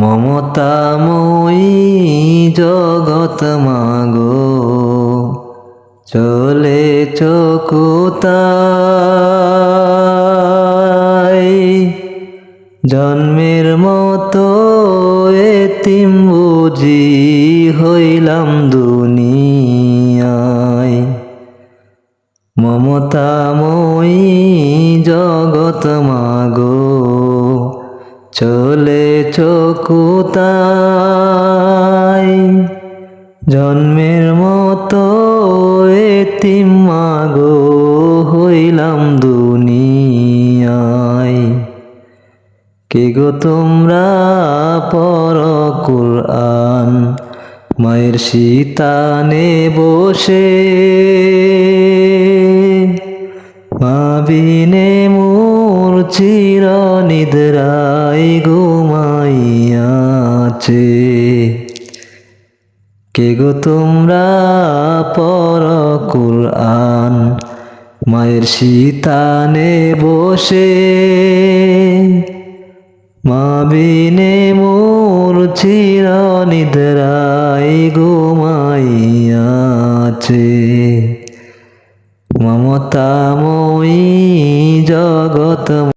মমতাময়ী জগত মাগো, চলে চকুতাই জন্মের মতো এতিম বুঝি হইলাম দুনিয়ায়। মমতাময়ী জগত মাগো, চলে চকুতাই জন্মের মতো এতিম মাগো হইলাম দুনিয়ায়। কে গো তোমরা পর কুরআন মায়ের শীতানে বসে? মাবিনে মোর চির নিদ্রাই ঘুমাইয়াছে কে গো তোমরা পর কুরআন, মায়ের শীতানে বসে? মাবিনে মোর চির নিদ্রাই ঘুমাইয়াছে মমতাময়ী জগৎ